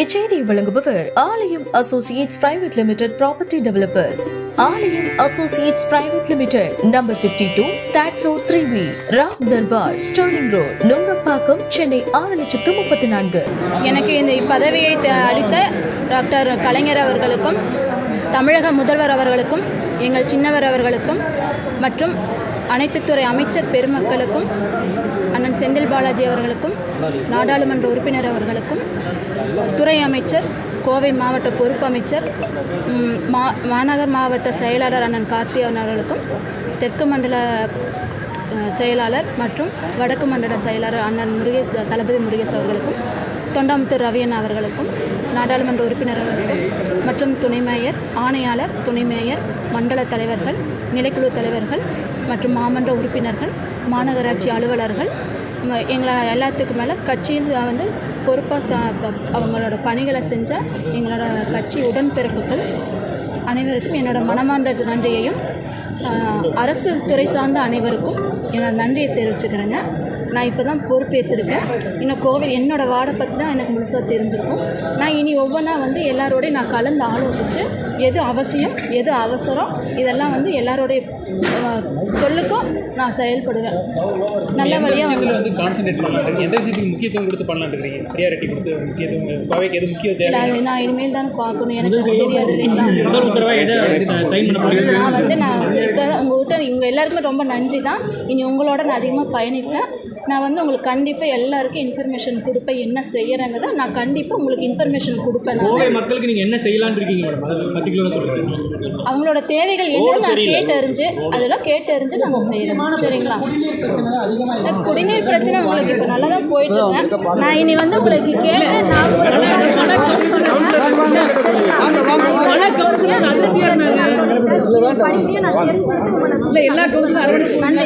இச்செய்தி வழங்குபவர் Aalayam associates private limited property developers. Aalayam associates private limited number 52 two third road three B Ram Darbar Sterling road Nungambakkam Chennai ஆறு லட்சத்து முப்பத்தி நான்கு எனக்கு இந்த பதவியை அளித்த டாக்டர் கலைஞர் அவர்களுக்கும் தமிழக முதல்வர் அவர்களுக்கும் எங்கள் சின்னவர் அவர்களுக்கும் மற்றும் அனைத்து துறை அமைச்சர் பெருமக்களுக்கும் அண்ணன் செந்தில் பாலாஜி அவர்களுக்கும் நாடாளுமன்ற உறுப்பினர் அவர்களுக்கும் துறை அமைச்சர் கோவை மாவட்ட பொறுப்பு அமைச்சர் மா மாநகர் மாவட்ட செயலாளர் அண்ணன் கார்த்தியன் அவர்களுக்கும் தெற்கு மண்டல செயலாளர் மற்றும் வடக்கு மண்டல செயலாளர் அண்ணன் முருகேஷ் த- தளபதி முருகேஷ் அவர்களுக்கும் தொண்டாமுத்தூர் ரவியன் அவர்களுக்கும் நாடாளுமன்ற உறுப்பினர்களுக்கும் மற்றும் துணை மேயர் ஆணையாளர் துணை மேயர் மண்டல தலைவர்கள் நிலைக்குழு தலைவர்கள் மற்றும் மாமன்ற உறுப்பினர்கள் மாநகராட்சி அலுவலர்கள் எங்களை எல்லாத்துக்கும் மேலே கட்சியில் வந்து பொறுப்பாக அவங்களோட பணிகளை செஞ்சால் எங்களோட கட்சி உடன்பிறப்புகள் அனைவருக்கும் என்னோட மனமார்ந்த நன்றியையும் அரசு துறை சார்ந்த அனைவருக்கும் என்னோட நன்றியை தெரிவிச்சுக்கிறேங்க. நான் இப்போ தான் பொறுப்பேற்றிருக்கேன் இன்னும் கோவில் என்னோட வார்டை பற்றி தான் எனக்கு முழுசாக தெரிஞ்சிருக்கும். நான் இனி ஒவ்வொன்றா வந்து எல்லாரோடையும் நான் கலந்து ஆலோசித்து எது அவசியம் எது அவசரம் இதெல்லாம் வந்து எல்லாரோடைய சொல்லுக்கும் நான் செயல்படுவேன். நல்ல வழியாக வந்து கான்சென்ட்ரேட் பண்ணலாம்? எந்த விஷயத்துக்கு முக்கியத்துவம் கொடுத்து பண்ணலாம் இருக்கிறீங்க? ப்ரியாரிட்டி கொடுத்து முக்கியத்துவம் கோவைக்கு எது முக்கியம் இல்லை தேவை அது நான் இனிமேல் தானே பார்க்கணும். எனக்கு தெரியாது இல்லைங்களா? நான் வந்து நான் இப்போ உங்கள்கிட்ட உங்கள் எல்லாருக்குமே ரொம்ப நன்றி தான். இனி உங்களோட நான் அதிகமாக பயணிப்பேன். நான் வந்து உங்களுக்கு கண்டிப்பாக எல்லாருக்கும் இன்ஃபர்மேஷன் கொடுப்பேன். என்ன செய்யறேங்கிறத நான் கண்டிப்பாக உங்களுக்கு இன்ஃபர்மேஷன் கொடுப்பேன் நான். கோவை மக்களுக்கு நீங்க என்ன செய்யலாம்னு இருக்கீங்க மேடம் அவங்களோட தேவைகள் என்னன்னு நான் கேட்டறிஞ்சு அதெல்லாம் கேட்டறிஞ்சு நாங்கள் செய்கிறோம் சரிங்களா? குடிநீர் பிரச்சனை உங்களுக்கு இப்போ நல்லா தான் போயிட்டு இருக்கேன் நான் இனி வந்து உங்களுக்கு கேட்டு நான் எல்லா கவுன்சிலும் நன்றி